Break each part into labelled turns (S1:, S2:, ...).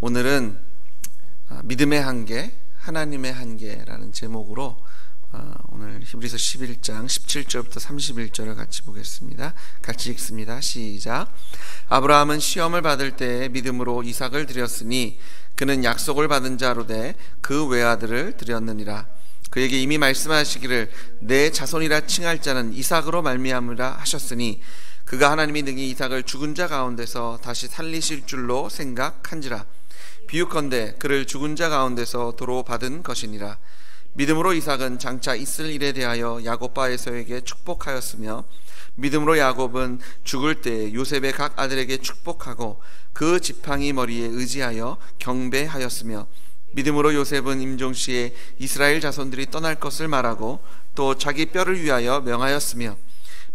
S1: 오늘은 아, 믿음의 한계, 하나님의 한계라는 제목으로 아, 오늘 히브리서 11장 17절부터 31절을 같이 보겠습니다. 같이 읽습니다. 시작. 아브라함은 시험을 받을 때 믿음으로 이삭을 드렸으니 그는 약속을 받은 자로 돼그 외아들을 드렸느니라. 그에게 이미 말씀하시기를 내 자손이라 칭할 자는 이삭으로 말미암으라 하셨으니 그가 하나님이 능히 이삭을 죽은 자 가운데서 다시 살리실 줄로 생각한지라. 비유컨대 그를 죽은 자 가운데서 도로 받은 것이니라. 믿음으로 이삭은 장차 있을 일에 대하여 야곱과 에서에게 축복하였으며 믿음으로 야곱은 죽을 때 요셉의 각 아들에게 축복하고 그 지팡이 머리에 의지하여 경배하였으며 믿음으로 요셉은 임종시에 이스라엘 자손들이 떠날 것을 말하고 또 자기 뼈를 위하여 명하였으며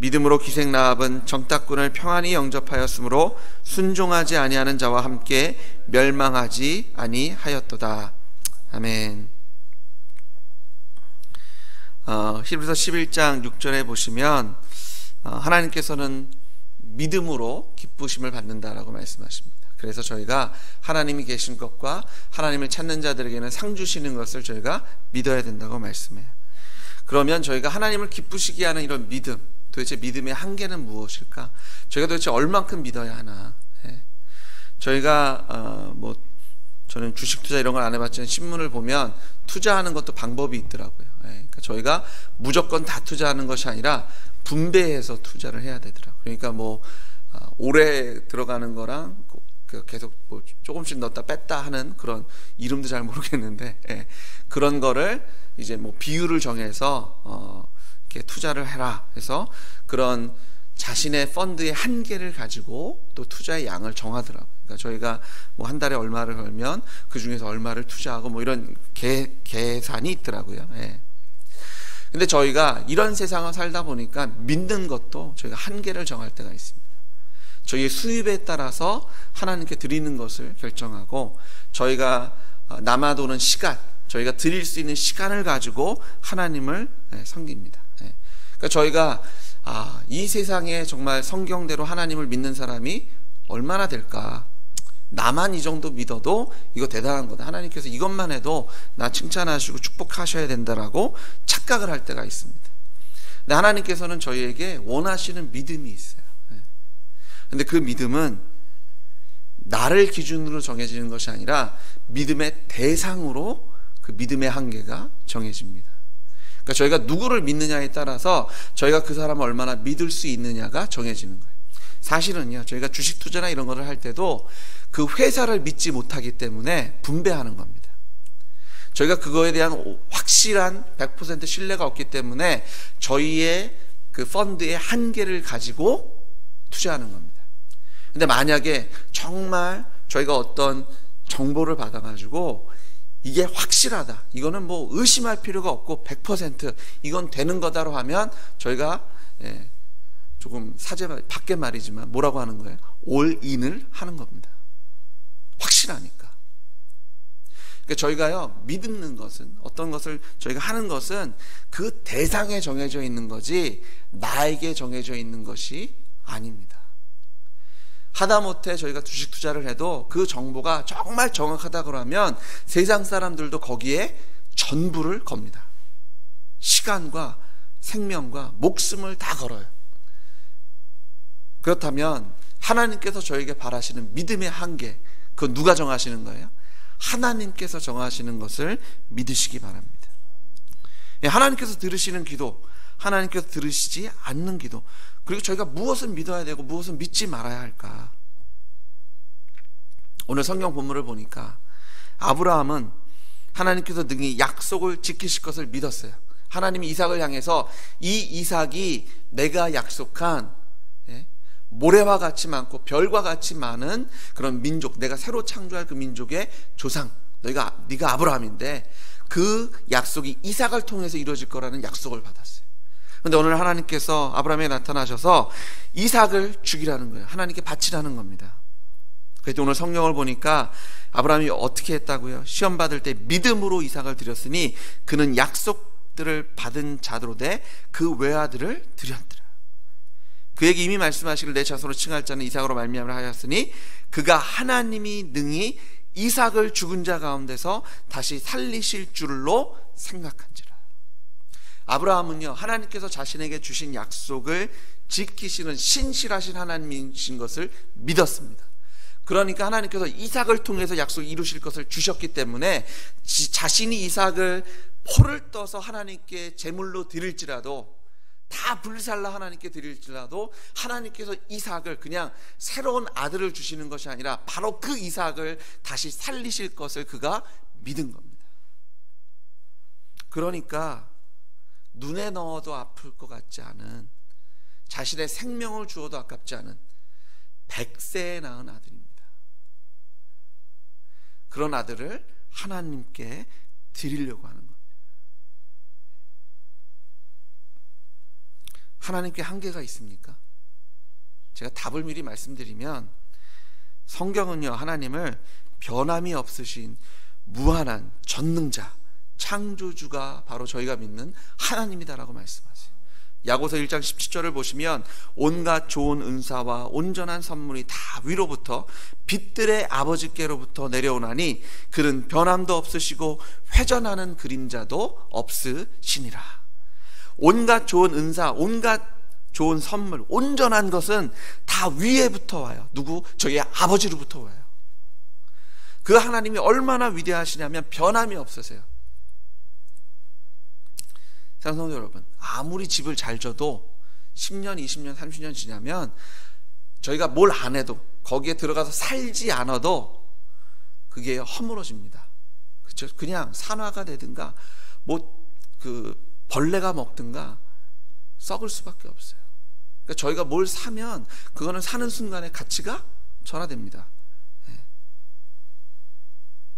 S1: 믿음으로 기생 나합은 정탁군을 평안히 영접하였으므로 순종하지 아니하는 자와 함께 멸망하지 아니하였도다. 아멘. 어, 히브리서 11장 6절에 보시면 어, 하나님께서는 믿음으로 기쁘심을 받는다라고 말씀하십니다. 그래서 저희가 하나님이 계신 것과 하나님을 찾는 자들에게는 상 주시는 것을 저희가 믿어야 된다고 말씀해요. 그러면 저희가 하나님을 기쁘시게 하는 이런 믿음, 도대체 믿음의 한계는 무엇일까? 저희가 도대체 얼만큼 믿어야 하나? 예. 저희가 어, 뭐 저는 주식 투자 이런 걸 안 해봤지만 신문을 보면 투자하는 것도 방법이 있더라고요. 예. 그러니까 저희가 무조건 다 투자하는 것이 아니라 분배해서 투자를 해야 되더라고요. 그러니까 뭐 어, 오래 들어가는 거랑 그 계속 뭐 조금씩 넣었다 뺐다 하는 그런 이름도 잘 모르겠는데 예. 그런 거를 이제 뭐 비율을 정해서 어, 이렇게 투자를 해라 해서 그런 자신의 펀드의 한계를 가지고 또 투자의 양을 정하더라고요. 그러니까 저희가 뭐 한 달에 얼마를 걸면 그 중에서 얼마를 투자하고 뭐 이런 계, 계산이 있더라고요. 예. 근데 저희가 이런 세상을 살다 보니까 믿는 것도 저희가 한계를 정할 때가 있습니다. 저희의 수입에 따라서 하나님께 드리는 것을 결정하고 저희가 어, 남아도는 시간, 저희가 드릴 수 있는 시간을 가지고 하나님을 예, 섬깁니다. 그러니까 저희가 아, 이 세상에 정말 성경대로 하나님을 믿는 사람이 얼마나 될까? 나만 이 정도 믿어도 이거 대단한 거다. 하나님께서 이것만 해도 나 칭찬하시고 축복하셔야 된다라고 착각을 할 때가 있습니다. 근데 하나님께서는 저희에게 원하시는 믿음이 있어요. 예. 근데 그 믿음은 나를 기준으로 정해지는 것이 아니라 믿음의 대상으로 그 믿음의 한계가 정해집니다. 그러니까 저희가 누구를 믿느냐에 따라서 저희가 그 사람을 얼마나 믿을 수 있느냐가 정해지는 거예요. 사실은요, 저희가 주식 투자나 이런 거를 할 때도 그 회사를 믿지 못하기 때문에 분배하는 겁니다. 저희가 그거에 대한 확실한 100% 신뢰가 없기 때문에 저희의 그 펀드의 한계를 가지고 투자하는 겁니다. 근데 만약에 정말 저희가 어떤 정보를 받아가지고 이게 확실하다. 이거는 뭐 의심할 필요가 없고 100% 이건 되는 거다로 하면 저희가 예, 조금 사제 밖에 말이지만 뭐라고 하는 거예요? 올인을 하는 겁니다. 확실하니까. 그러니까 저희가요 믿는 것은 어떤 것을 저희가 하는 것은 그 대상에 정해져 있는 거지 나에게 정해져 있는 것이 아닙니다. 하다못해 저희가 주식 투자를 해도 그 정보가 정말 정확하다 그러면 세상 사람들도 거기에 전부를 겁니다. 시간과 생명과 목숨을 다 걸어요. 그렇다면 하나님께서 저에게 바라시는 믿음의 한계, 그 누가 정하시는 거예요? 하나님께서 정하시는 것을 믿으시기 바랍니다. 예, 하나님께서 들으시는 기도, 하나님께서 들으시지 않는 기도. 그리고 저희가 무엇을 믿어야 되고 무엇을 믿지 말아야 할까? 오늘 성경 본문을 보니까 아브라함은 하나님께서 능히 약속을 지키실 것을 믿었어요. 하나님이 이삭을 향해서 이 이삭이 내가 약속한 예, 모래와 같이 많고 별과 같이 많은 그런 민족, 내가 새로 창조할 그 민족의 조상, 너희가 네가 아브라함인데 그 약속이 이삭을 통해서 이루어질 거라는 약속을 받았어요. 그런데 오늘 하나님께서 아브라함에 나타나셔서 이삭을 죽이라는 거예요. 하나님께 바치라는 겁니다. 그래서 오늘 성경을 보니까 아브라함이 어떻게 했다고요? 시험 받을 때 믿음으로 이삭을 드렸으니 그는 약속들을 받은 자들로 돼 그 외아들을 드렸더라. 그에게 이미 말씀하시길 내 자손으로 칭할 자는 이삭으로 말미암을 하였으니 그가 하나님이 능히 이삭을 죽은 자 가운데서 다시 살리실 줄로 생각한지라. 아브라함은요 하나님께서 자신에게 주신 약속을 지키시는 신실하신 하나님이신 것을 믿었습니다. 그러니까 하나님께서 이삭을 통해서 약속 이루실 것을 주셨기 때문에 자신이 이삭을 포를 떠서 하나님께 제물로 드릴지라도 다 불살라 하나님께 드릴지라도 하나님께서 이삭을 그냥 새로운 아들을 주시는 것이 아니라 바로 그 이삭을 다시 살리실 것을 그가 믿은 겁니다. 그러니까 눈에 넣어도 아플 것 같지 않은 자신의 생명을 주어도 아깝지 않은 백세에 낳은 아들입니다. 그런 아들을 하나님께 드리려고 하는 겁니다. 하나님께 한계가 있습니까? 제가 답을 미리 말씀드리면 성경은요 하나님을 변함이 없으신 무한한 전능자 창조주가 바로 저희가 믿는 하나님이다라고 말씀하세요. 야고서 1장 17절을 보시면 온갖 좋은 은사와 온전한 선물이 다 위로부터 빛들의 아버지께로부터 내려오나니 그는 변함도 없으시고 회전하는 그림자도 없으시니라. 온갖 좋은 은사, 온갖 좋은 선물, 온전한 것은 다 위에부터 와요. 누구? 저희 아버지로부터 와요. 그 하나님이 얼마나 위대하시냐면 변함이 없으세요. 사랑성 여러분, 아무리 집을 잘 져도 10년, 20년, 30년 지나면 저희가 뭘 안 해도 거기에 들어가서 살지 않아도 그게 허물어집니다. 그렇죠? 그냥 산화가 되든가 뭐그 벌레가 먹든가 썩을 수밖에 없어요. 그러니까 저희가 뭘 사면 그거는 사는 순간에 가치가 전화됩니다. 네.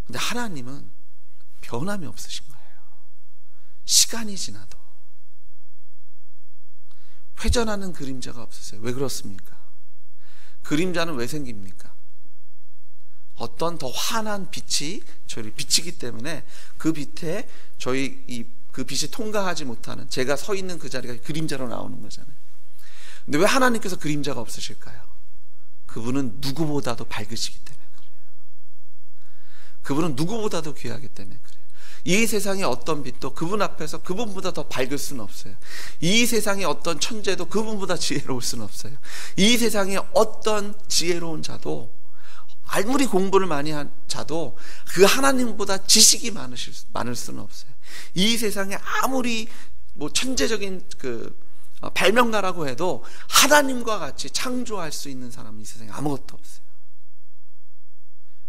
S1: 근데 하나님은 변함이 없으신 거예요. 시간이 지나도 회전하는 그림자가 없으세요. 왜 그렇습니까? 그림자는 왜 생깁니까? 어떤 더 환한 빛이 저희를 비치기 때문에 그 빛에 저희 이 그 빛이 통과하지 못하는 제가 서 있는 그 자리가 그림자로 나오는 거잖아요. 근데 왜 하나님께서 그림자가 없으실까요? 그분은 누구보다도 밝으시기 때문에 그래요. 그분은 누구보다도 귀하기 때문에 그래요. 이 세상의 어떤 빛도 그분 앞에서 그분보다 더 밝을 수는 없어요. 이 세상의 어떤 천재도 그분보다 지혜로울 수는 없어요. 이 세상의 어떤 지혜로운 자도 아무리 공부를 많이 한 자도 그 하나님보다 지식이 많으실 많을 수는 없어요. 이 세상에 아무리 뭐 천재적인 그 어, 발명가라고 해도 하나님과 같이 창조할 수 있는 사람은 이 세상에 아무것도 없어요.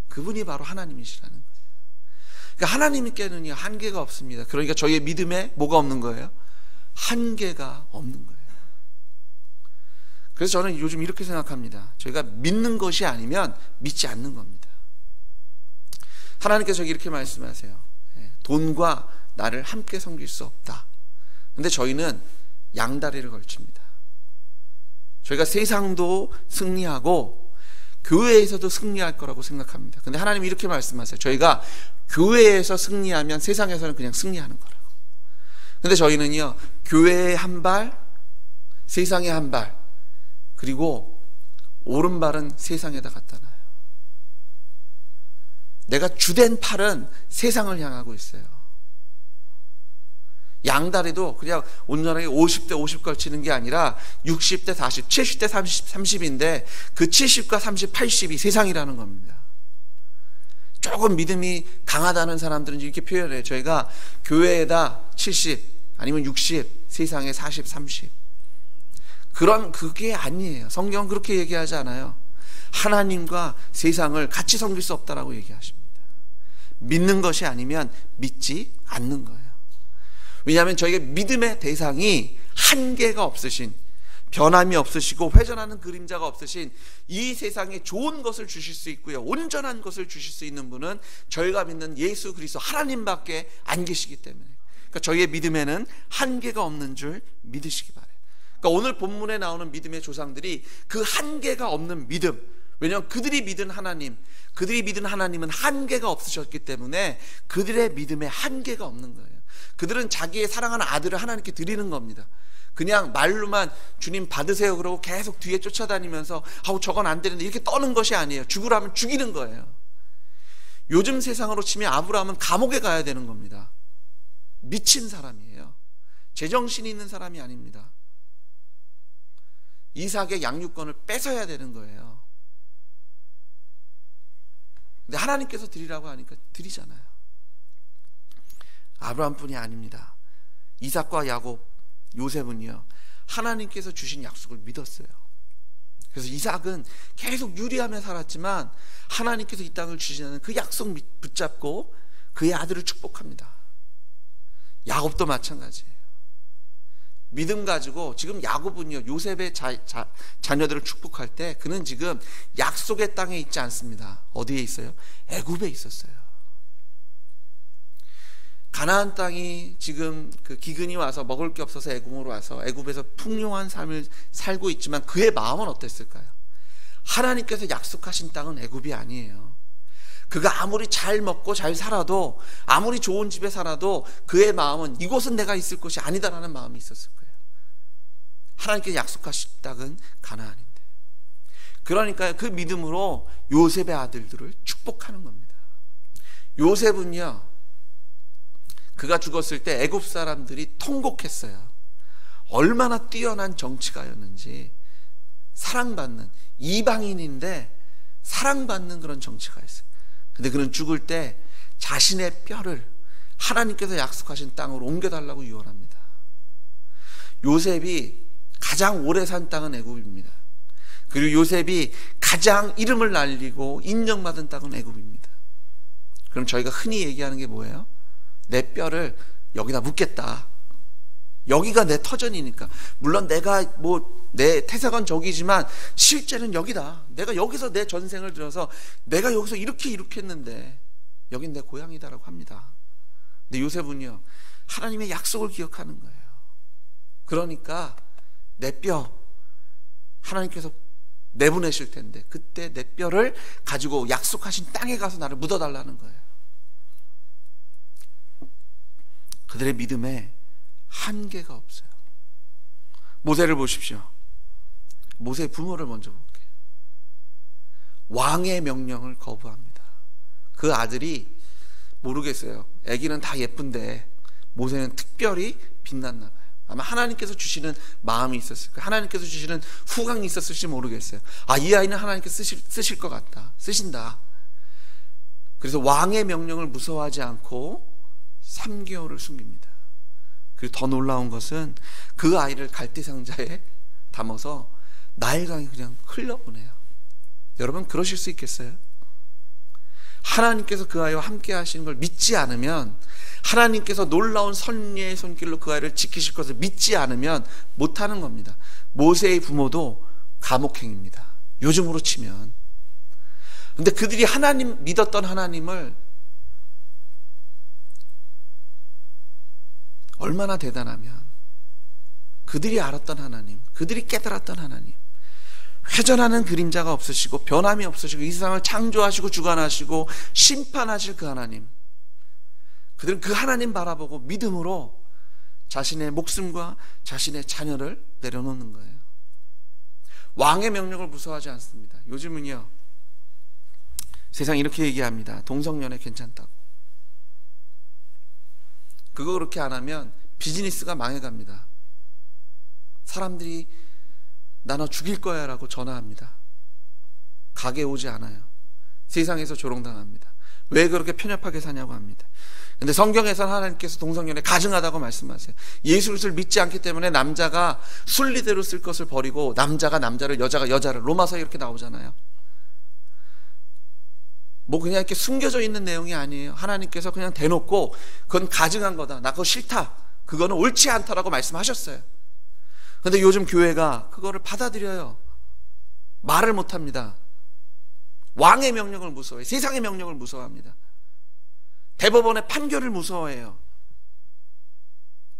S1: 그분이 바로 하나님이시라는. 그러니까 하나님께는 한계가 없습니다. 그러니까 저희의 믿음에 뭐가 없는 거예요? 한계가 없는 거예요. 그래서 저는 요즘 이렇게 생각합니다. 저희가 믿는 것이 아니면 믿지 않는 겁니다. 하나님께서 이렇게 말씀하세요. 예, 돈과 나를 함께 섬길 수 없다. 근데 저희는 양다리를 걸칩니다. 저희가 세상도 승리하고 교회에서도 승리할 거라고 생각합니다. 근데 하나님이 이렇게 말씀하세요. 저희가 교회에서 승리하면 세상에서는 그냥 승리하는 거라고. 근데 저희는요, 교회에 한 발, 세상에 한 발, 그리고 오른발은 세상에다 갖다 놔요. 내가 주된 팔은 세상을 향하고 있어요. 양다리도 그냥 온전하게 50대 50 걸치는 게 아니라 60대 40, 70대 30, 30인데 그 70과 30, 80이 세상이라는 겁니다. 조금 믿음이 강하다는 사람들은 이렇게 표현해요. 저희가 교회에다 70 아니면 60 세상의 40, 30. 그런 그게 아니에요. 성경은 그렇게 얘기하지 않아요. 하나님과 세상을 같이 섬길 수 없다라고 얘기하십니다. 믿는 것이 아니면 믿지 않는 거예요. 왜냐하면 저희가 믿음의 대상이 한계가 없으신 변함이 없으시고 회전하는 그림자가 없으신 이 세상에 좋은 것을 주실 수 있고요. 온전한 것을 주실 수 있는 분은 저희가 믿는 예수 그리스도 하나님밖에 안 계시기 때문에. 그러니까 저희의 믿음에는 한계가 없는 줄 믿으시기 바래요. 그러니까 오늘 본문에 나오는 믿음의 조상들이 그 한계가 없는 믿음. 왜냐하면 그들이 믿은 하나님, 그들이 믿은 하나님은 한계가 없으셨기 때문에 그들의 믿음에 한계가 없는 거예요. 그들은 자기의 사랑하는 아들을 하나님께 드리는 겁니다. 그냥 말로만 주님 받으세요 그러고 계속 뒤에 쫓아다니면서 아우 저건 안 되는데 이렇게 떠는 것이 아니에요. 죽으라면 죽이는 거예요. 요즘 세상으로 치면 아브라함은 감옥에 가야 되는 겁니다. 미친 사람이에요. 제정신이 있는 사람이 아닙니다. 이삭의 양육권을 뺏어야 되는 거예요. 근데 하나님께서 드리라고 하니까 드리잖아요. 아브라함뿐이 아닙니다. 이삭과 야곱 요셉은요 하나님께서 주신 약속을 믿었어요. 그래서 이삭은 계속 유리하며 살았지만 하나님께서 이 땅을 주시는 그 약속 붙잡고 그의 아들을 축복합니다. 야곱도 마찬가지예요. 믿음 가지고 지금 야곱은요 요셉의 자, 자, 자녀들을 축복할 때 그는 지금 약속의 땅에 있지 않습니다. 어디에 있어요? 애굽에 있었어요. 가나안 땅이 지금 그 기근이 와서 먹을 게 없어서 애굽으로 와서 애굽에서 풍요한 삶을 살고 있지만 그의 마음은 어땠을까요? 하나님께서 약속하신 땅은 애굽이 아니에요. 그가 아무리 잘 먹고 잘 살아도 아무리 좋은 집에 살아도 그의 마음은 이곳은 내가 있을 곳이 아니다라는 마음이 있었을 거예요. 하나님께서 약속하신 땅은 가나안인데. 그러니까 그 믿음으로 요셉의 아들들을 축복하는 겁니다. 요셉은요. 그가 죽었을 때 애굽 사람들이 통곡했어요. 얼마나 뛰어난 정치가였는지 사랑받는 이방인인데 사랑받는 그런 정치가였어요. 근데 그는 죽을 때 자신의 뼈를 하나님께서 약속하신 땅으로 옮겨달라고 유언합니다. 요셉이 가장 오래 산 땅은 애굽입니다. 그리고 요셉이 가장 이름을 날리고 인정받은 땅은 애굽입니다. 그럼 저희가 흔히 얘기하는 게 뭐예요? 내 뼈를 여기다 묻겠다. 여기가 내 터전이니까. 물론 내가 뭐 내 태사관 저기지만 실제는 여기다. 내가 여기서 내 전생을 들어서 내가 여기서 이렇게 이렇게 했는데 여긴 내 고향이다라고 합니다. 근데 요셉은요. 하나님의 약속을 기억하는 거예요. 그러니까 내 뼈 하나님께서 내보내실 텐데 그때 내 뼈를 가지고 약속하신 땅에 가서 나를 묻어달라는 거예요. 그들의 믿음에 한계가 없어요. 모세를 보십시오. 모세 부모를 먼저 볼게요. 왕의 명령을 거부합니다. 그 아들이 모르겠어요. 아기는 다 예쁜데 모세는 특별히 빛났나 봐요. 아마 하나님께서 주시는 마음이 있었을 거예요. 하나님께서 주시는 후광이 있었을지 모르겠어요. 아, 이 아이는 하나님께서 쓰실, 쓰실 것 같다. 쓰신다. 그래서 왕의 명령을 무서워하지 않고 3개월을 숨깁니다. 그리고 더 놀라운 것은 그 아이를 갈대 상자에 담아서 나일강에 그냥 흘려보내요. 여러분 그러실 수 있겠어요? 하나님께서 그 아이와 함께 하시는 걸 믿지 않으면 하나님께서 놀라운 선례의 손길로 그 아이를 지키실 것을 믿지 않으면 못하는 겁니다. 모세의 부모도 감옥행입니다. 요즘으로 치면. 근데 그들이 하나님 믿었던 하나님을 얼마나 대단하면 그들이 알았던 하나님, 그들이 깨달았던 하나님, 회전하는 그림자가 없으시고 변함이 없으시고 이 세상을 창조하시고 주관하시고 심판하실 그 하나님. 그들은 그 하나님 바라보고 믿음으로 자신의 목숨과 자신의 자녀를 내려놓는 거예요. 왕의 명령을 무서워하지 않습니다. 요즘은요, 세상 이렇게 얘기합니다. 동성연애 괜찮다고. 그거 그렇게 안 하면 비즈니스가 망해갑니다. 사람들이 나너 죽일 거야 라고 전화합니다. 가게 오지 않아요. 세상에서 조롱당합니다. 왜 그렇게 편협하게 사냐고 합니다. 근데 성경에서는 하나님께서 동성연애 가증하다고 말씀하세요. 예수를 믿지 않기 때문에 남자가 순리대로 쓸 것을 버리고 남자가 남자를 여자가 여자를 로마서에 이렇게 나오잖아요. 뭐 그냥 이렇게 숨겨져 있는 내용이 아니에요. 하나님께서 그냥 대놓고 그건 가증한 거다. 나 그거 싫다. 그거는 옳지 않다라고 말씀하셨어요. 근데 요즘 교회가 그거를 받아들여요. 말을 못 합니다. 왕의 명령을 무서워해요. 세상의 명령을 무서워합니다. 대법원의 판결을 무서워해요.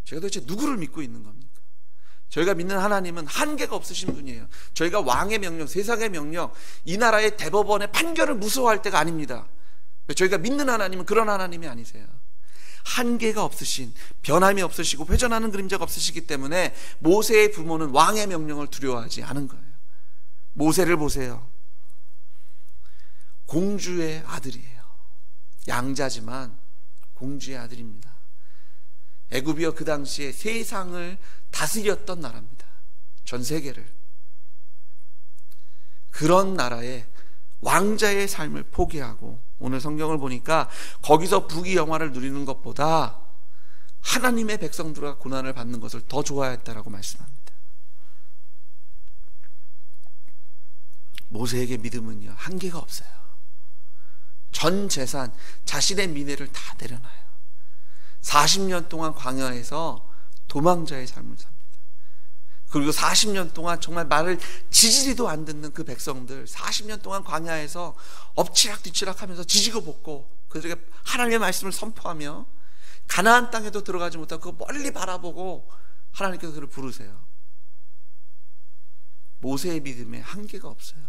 S1: 제가 도대체 누구를 믿고 있는 겁니까? 저희가 믿는 하나님은 한계가 없으신 분이에요. 저희가 왕의 명령, 세상의 명령, 이 나라의 대법원의 판결을 무서워할 때가 아닙니다. 저희가 믿는 하나님은 그런 하나님이 아니세요. 한계가 없으신, 변함이 없으시고 회전하는 그림자가 없으시기 때문에 모세의 부모는 왕의 명령을 두려워하지 않은 거예요. 모세를 보세요. 공주의 아들이에요. 양자지만 공주의 아들입니다. 애굽이여 그 당시에 세상을 다스렸던 나라입니다. 전 세계를. 그런 나라에 왕자의 삶을 포기하고 오늘 성경을 보니까 거기서 부귀 영화를 누리는 것보다 하나님의 백성들과 고난을 받는 것을 더 좋아했다라고 말씀합니다. 모세에게 믿음은요 한계가 없어요. 전 재산, 자신의 미래를 다 내려놔요. 40년 동안 광야에서 도망자의 삶을 삽니다. 그리고 40년 동안 정말 말을 지지리도 안 듣는 그 백성들 40년 동안 광야에서 엎치락 뒤치락 하면서 지지고 볶고 그들에게 하나님의 말씀을 선포하며 가나안 땅에도 들어가지 못하고 그 멀리 바라보고 하나님께서 그를 부르세요. 모세의 믿음에 한계가 없어요.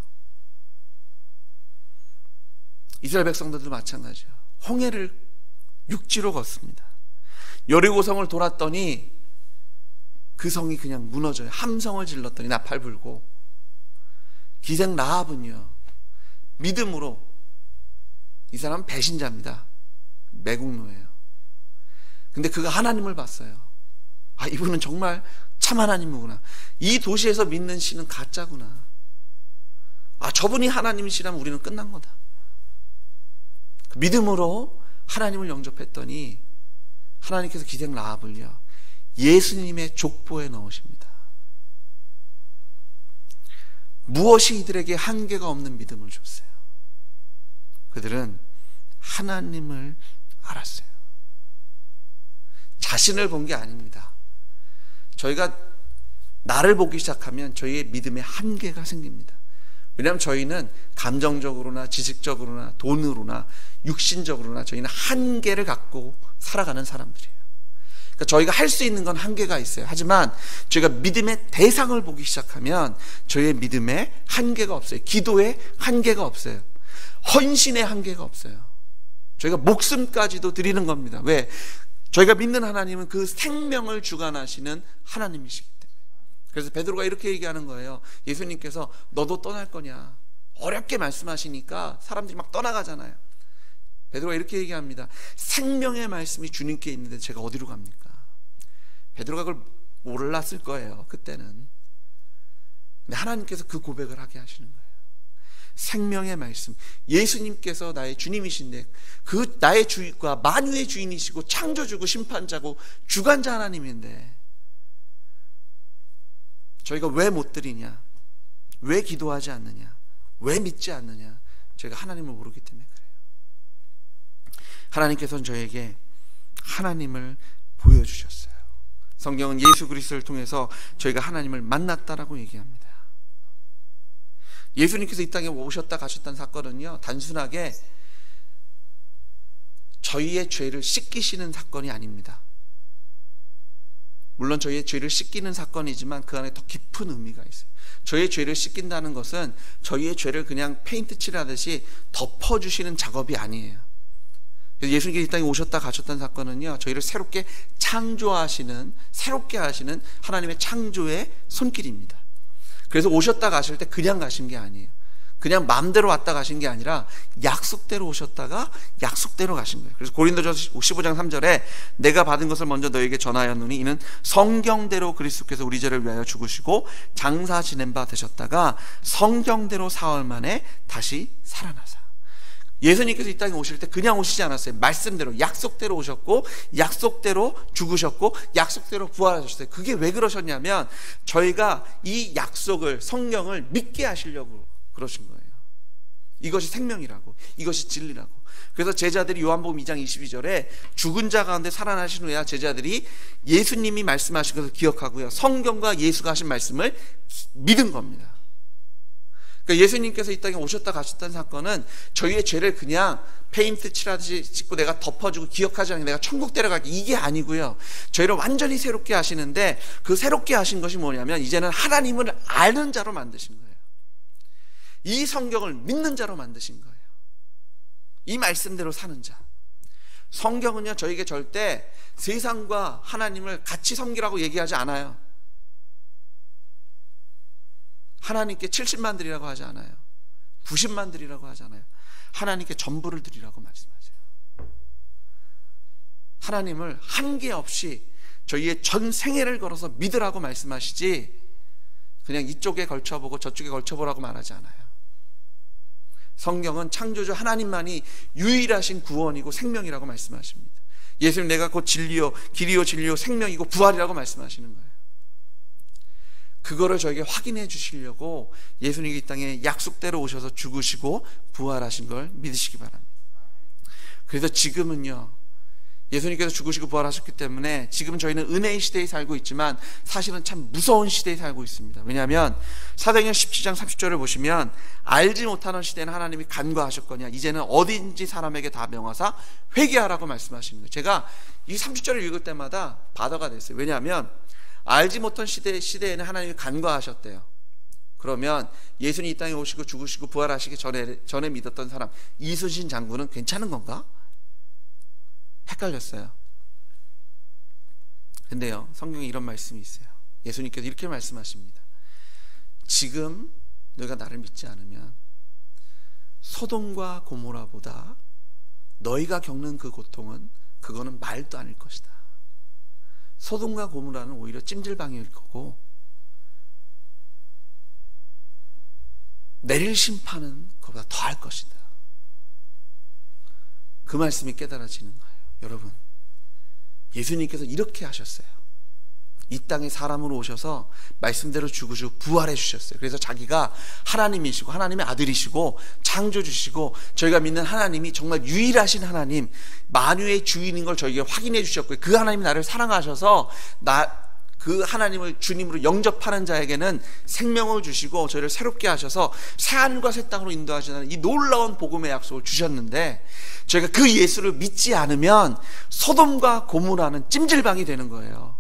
S1: 이스라엘 백성들도 마찬가지예요. 홍해를 육지로 걷습니다. 여리고성을 돌았더니 그 성이 그냥 무너져요. 함성을 질렀더니 나팔 불고 기생 라합은요 믿음으로 이 사람은 배신자입니다. 매국노예요. 근데 그가 하나님을 봤어요. 아 이분은 정말 참 하나님이구나. 이 도시에서 믿는 신은 가짜구나. 아 저분이 하나님이시라면 우리는 끝난 거다. 믿음으로 하나님을 영접했더니 하나님께서 기생 라합을요 예수님의 족보에 넣으십니다. 무엇이 이들에게 한계가 없는 믿음을 줬어요? 그들은 하나님을 알았어요. 자신을 본 게 아닙니다. 저희가 나를 보기 시작하면 저희의 믿음에 한계가 생깁니다. 왜냐하면 저희는 감정적으로나 지식적으로나 돈으로나 육신적으로나 저희는 한계를 갖고 살아가는 사람들이에요. 그러니까 저희가 할 수 있는 건 한계가 있어요. 하지만 저희가 믿음의 대상을 보기 시작하면 저희의 믿음에 한계가 없어요. 기도에 한계가 없어요. 헌신의 한계가 없어요. 저희가 목숨까지도 드리는 겁니다. 왜? 저희가 믿는 하나님은 그 생명을 주관하시는 하나님이시기 때문에. 그래서 베드로가 이렇게 얘기하는 거예요. 예수님께서 너도 떠날 거냐? 어렵게 말씀하시니까 사람들이 막 떠나가잖아요. 베드로가 이렇게 얘기합니다. 생명의 말씀이 주님께 있는데 제가 어디로 갑니까? 베드로가 그걸 몰랐을 거예요. 그때는. 근데 하나님께서 그 고백을 하게 하시는 거예요. 생명의 말씀. 예수님께서 나의 주님이신데 그 나의 주인과 만유의 주인이시고 창조주고 심판자고 주관자 하나님인데 저희가 왜 못 드리냐? 왜 기도하지 않느냐? 왜 믿지 않느냐? 저희가 하나님을 모르기 때문에 하나님께서는 저에게 하나님을 보여주셨어요. 성경은 예수 그리스도를 통해서 저희가 하나님을 만났다라고 얘기합니다. 예수님께서 이 땅에 오셨다 가셨다는 사건은요, 단순하게 저희의 죄를 씻기시는 사건이 아닙니다. 물론 저희의 죄를 씻기는 사건이지만 그 안에 더 깊은 의미가 있어요. 저희의 죄를 씻긴다는 것은 저희의 죄를 그냥 페인트 칠하듯이 덮어주시는 작업이 아니에요. 예수님께서 이 땅에 오셨다 가셨다는 사건은요, 저희를 새롭게 창조하시는, 새롭게 하시는 하나님의 창조의 손길입니다. 그래서 오셨다 가실 때 그냥 가신 게 아니에요. 그냥 마음대로 왔다 가신 게 아니라 약속대로 오셨다가 약속대로 가신 거예요. 그래서 고린도전서 15장 3절에 내가 받은 것을 먼저 너에게 전하였노니 이는 성경대로 그리스도께서 우리 죄를 위하여 죽으시고 장사 지낸 바 되셨다가 성경대로 사흘 만에 다시 살아나사 예수님께서 이 땅에 오실 때 그냥 오시지 않았어요. 말씀대로 약속대로 오셨고 약속대로 죽으셨고 약속대로 부활하셨어요. 그게 왜 그러셨냐면 저희가 이 약속을 성경을 믿게 하시려고 그러신 거예요. 이것이 생명이라고 이것이 진리라고 그래서 제자들이 요한복음 2장 22절에 죽은 자 가운데 살아나신 후에 제자들이 예수님이 말씀하신 것을 기억하고요 성경과 예수가 하신 말씀을 믿은 겁니다 그러니까 예수님께서 이 땅에 오셨다 가셨다는 사건은 저희의 죄를 그냥 페인트 칠하듯이 짓고 내가 덮어주고 기억하지 않게 내가 천국 데려가기 이게 아니고요. 저희를 완전히 새롭게 하시는데 그 새롭게 하신 것이 뭐냐면 이제는 하나님을 아는 자로 만드신 거예요. 이 성경을 믿는 자로 만드신 거예요. 이 말씀대로 사는 자. 성경은요, 저에게 절대 세상과 하나님을 같이 섬기라고 얘기하지 않아요. 하나님께 70만 드리라고 하지 않아요. 90만 드리라고 하지 않아요. 하나님께 전부를 드리라고 말씀하세요. 하나님을 한계 없이 저희의 전 생애를 걸어서 믿으라고 말씀하시지 그냥 이쪽에 걸쳐보고 저쪽에 걸쳐보라고 말하지 않아요. 성경은 창조주 하나님만이 유일하신 구원이고 생명이라고 말씀하십니다. 예수님 내가 곧 진리요 길이요 진리요 생명이고 부활이라고 말씀하시는 거예요. 그거를 저에게 확인해 주시려고 예수님이 이 땅에 약속대로 오셔서 죽으시고 부활하신 걸 믿으시기 바랍니다. 그래서 지금은요. 예수님께서 죽으시고 부활하셨기 때문에 지금 저희는 은혜의 시대에 살고 있지만 사실은 참 무서운 시대에 살고 있습니다. 왜냐하면 사도행전 17장 30절을 보시면 알지 못하는 시대는 하나님이 간과하셨거냐 이제는 어딘지 사람에게 다 명하사 회개하라고 말씀하시는 거예요. 제가 이 30절을 읽을 때마다 바다가 됐어요. 왜냐하면 알지 못한 시대 시대에는 하나님이 간과하셨대요. 그러면 예수님 이 땅에 오시고 죽으시고 부활하시기 전에 전에 믿었던 사람 이순신 장군은 괜찮은 건가? 헷갈렸어요. 근데요, 성경에 이런 말씀이 있어요. 예수님께서 이렇게 말씀하십니다. 지금 너희가 나를 믿지 않으면 소돔과 고모라보다 너희가 겪는 그 고통은 그거는 말도 아닐 것이다. 소돔과 고모라는 오히려 찜질방일 거고 내릴 심판은 그보다 더할 것이다. 그 말씀이 깨달아지는 거예요. 여러분, 예수님께서 이렇게 하셨어요. 이 땅에 사람으로 오셔서 말씀대로 죽으시고 부활해 주셨어요. 그래서 자기가 하나님이시고 하나님의 아들이시고 창조주시고 저희가 믿는 하나님이 정말 유일하신 하나님, 만유의 주인인 걸 저희에게 확인해 주셨고요. 그 하나님이 나를 사랑하셔서 나 그 하나님을 주님으로 영접하는 자에게는 생명을 주시고 저희를 새롭게 하셔서 새하늘과 새 땅으로 인도하시는 이 놀라운 복음의 약속을 주셨는데 저희가 그 예수를 믿지 않으면 소돔과 고무라는 찜질방이 되는 거예요.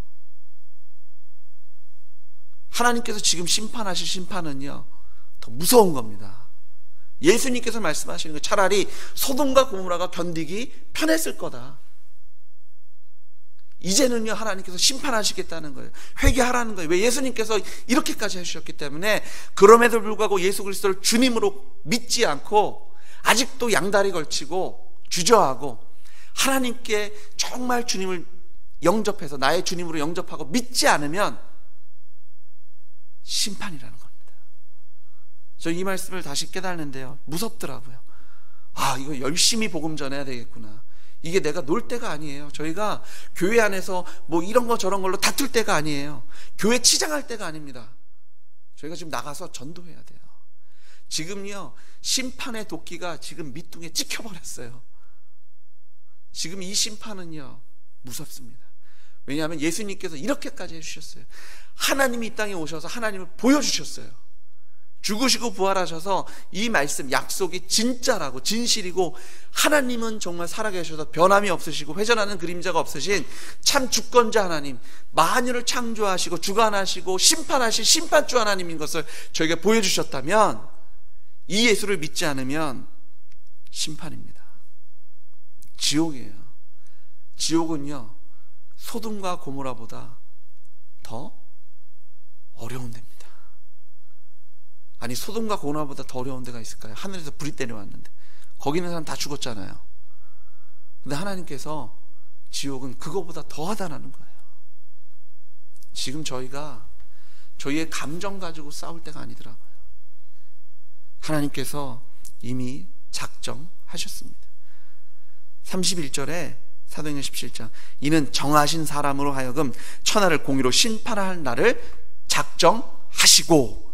S1: 하나님께서 지금 심판하실 심판은요, 더 무서운 겁니다. 예수님께서 말씀하시는 거 차라리 소돔과 고무라가 견디기 편했을 거다. 이제는요, 하나님께서 심판하시겠다는 거예요. 회개하라는 거예요. 왜 예수님께서 이렇게까지 해주셨기 때문에 그럼에도 불구하고 예수 그리스도를 주님으로 믿지 않고 아직도 양다리 걸치고 주저하고 하나님께 정말 주님을 영접해서 나의 주님으로 영접하고 믿지 않으면 심판이라는 겁니다. 저 이 말씀을 다시 깨닫는데요. 무섭더라고요. 아, 이거 열심히 복음 전해야 되겠구나. 이게 내가 놀 때가 아니에요. 저희가 교회 안에서 뭐 이런 거 저런 걸로 다툴 때가 아니에요. 교회 치장할 때가 아닙니다. 저희가 지금 나가서 전도해야 돼요. 지금요, 심판의 도끼가 지금 밑둥에 찍혀버렸어요. 지금 이 심판은요, 무섭습니다. 왜냐하면 예수님께서 이렇게까지 해주셨어요. 하나님이 이 땅에 오셔서 하나님을 보여주셨어요. 죽으시고 부활하셔서 이 말씀, 약속이 진짜라고, 진실이고, 하나님은 정말 살아계셔서 변함이 없으시고, 회전하는 그림자가 없으신 참 주권자 하나님, 만유를 창조하시고, 주관하시고, 심판하신 심판주 하나님인 것을 저에게 보여주셨다면, 이 예수를 믿지 않으면 심판입니다. 지옥이에요. 지옥은요, 소돔과 고모라보다 더 어려운 데입니다. 아니, 소돔과 고모라보다 더 어려운 데가 있을까요? 하늘에서 불이 때려왔는데. 거기 있는 사람 다 죽었잖아요. 근데 하나님께서 지옥은 그거보다 더 하다라는 거예요. 지금 저희가 저희의 감정 가지고 싸울 때가 아니더라고요. 하나님께서 이미 작정하셨습니다. 하셨습니다. 31절에 사도행전 17장 이는 정하신 사람으로 하여금 천하를 공의로 심판할 날을 작정하시고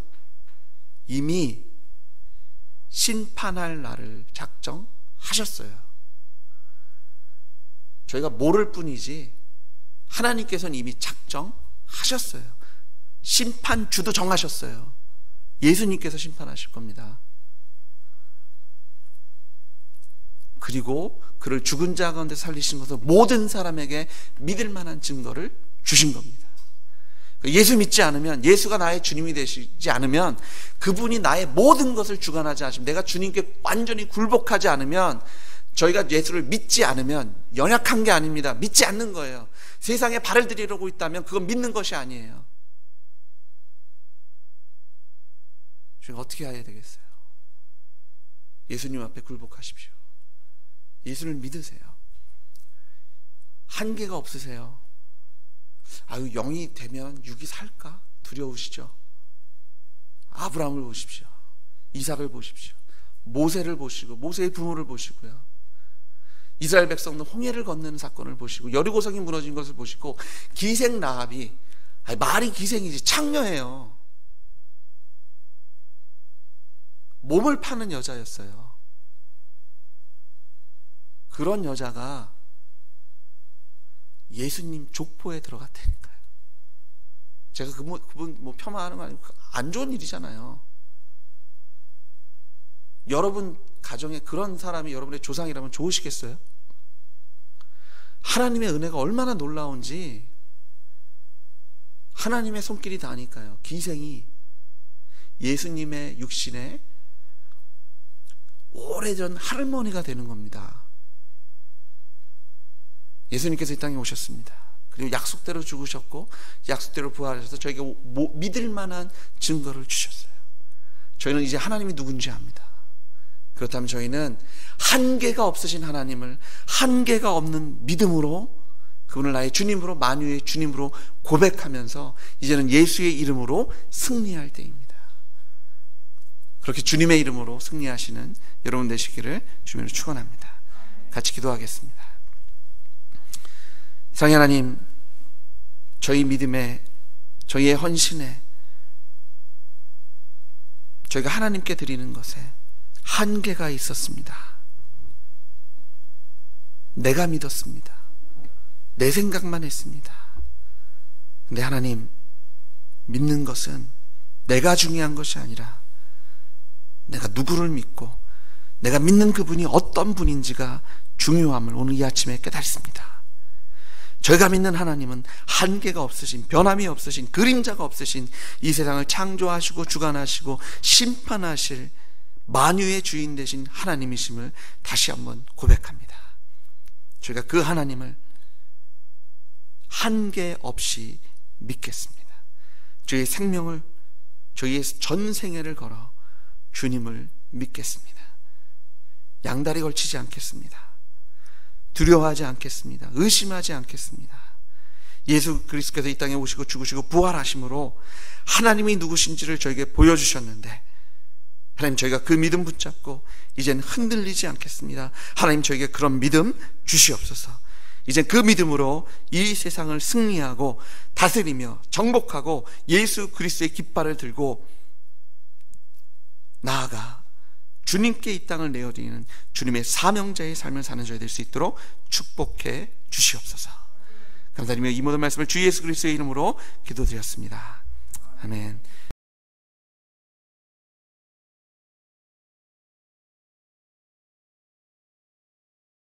S1: 이미 심판할 날을 작정하셨어요. 저희가 모를 뿐이지 하나님께서는 이미 작정하셨어요. 심판주도 정하셨어요. 예수님께서 심판하실 겁니다. 그리고 그를 죽은 자 가운데 살리신 것은 모든 사람에게 믿을 만한 증거를 주신 겁니다. 예수 믿지 않으면 예수가 나의 주님이 되시지 않으면 그분이 나의 모든 것을 주관하지 않으시면 내가 주님께 완전히 굴복하지 않으면 저희가 예수를 믿지 않으면 연약한 게 아닙니다. 믿지 않는 거예요. 세상에 발을 들이려고 있다면 그건 믿는 것이 아니에요. 저희가 어떻게 해야 되겠어요? 예수님 앞에 굴복하십시오. 예수를 믿으세요. 한계가 없으세요. 아유, 영이 되면 육이 살까? 두려우시죠? 아브라함을 보십시오. 이삭을 보십시오. 모세를 보시고, 모세의 부모를 보시고요. 이스라엘 백성들 홍해를 건너는 사건을 보시고, 여리고성이 무너진 것을 보시고, 기생 라합이, 아니, 말이 기생이지, 창녀예요. 몸을 파는 여자였어요. 그런 여자가 예수님 족보에 들어갔다니까요. 제가 그분, 그분 뭐 폄하하는 거 아니고 안 좋은 일이잖아요. 여러분 가정에 그런 사람이 여러분의 조상이라면 좋으시겠어요? 하나님의 은혜가 얼마나 놀라운지 하나님의 손길이 닿으니까요. 기생이 예수님의 육신에 오래전 할머니가 되는 겁니다. 예수님께서 이 땅에 오셨습니다. 그리고 약속대로 죽으셨고 약속대로 부활하셔서 저에게 믿을 만한 증거를 주셨어요. 저희는 이제 하나님이 누군지 압니다. 그렇다면 저희는 한계가 없으신 하나님을 한계가 없는 믿음으로 그분을 나의 주님으로 만유의 주님으로 고백하면서 이제는 예수의 이름으로 승리할 때입니다. 그렇게 주님의 이름으로 승리하시는 여러분 되시기를 주님으로 축원합니다. 같이 기도하겠습니다. 상 하나님, 저희 믿음에, 저희의 헌신에, 저희가 하나님께 드리는 것에 한계가 있었습니다. 내가 믿었습니다. 내 생각만 했습니다. 근데 하나님, 믿는 것은 내가 중요한 것이 아니라 내가 누구를 믿고 내가 믿는 그분이 어떤 분인지가 중요함을 오늘 이 아침에 깨달습니다. 저희가 믿는 하나님은 한계가 없으신, 변함이 없으신, 그림자가 없으신 이 세상을 창조하시고 주관하시고 심판하실 만유의 주인 되신 하나님이심을 다시 한번 고백합니다. 저희가 그 하나님을 한계 없이 믿겠습니다. 저희의 생명을, 저희의 전 생애를 걸어 주님을 믿겠습니다. 양다리 걸치지 않겠습니다. 두려워하지 않겠습니다. 의심하지 않겠습니다. 예수 그리스도께서 이 땅에 오시고 죽으시고 부활하심으로 하나님이 누구신지를 저에게 보여주셨는데 하나님 저희가 그 믿음 붙잡고 이젠 흔들리지 않겠습니다. 하나님 저에게 그런 믿음 주시옵소서. 이제 그 믿음으로 이 세상을 승리하고 다스리며 정복하고 예수 그리스도의 깃발을 들고 나아가 주님께 이 땅을 내어드리는 주님의 사명자의 삶을 사는 저희 될 수 있도록 축복해 주시옵소서. 감사드리며 이 모든 말씀을 주 예수 그리스도의 이름으로 기도드렸습니다. 아멘.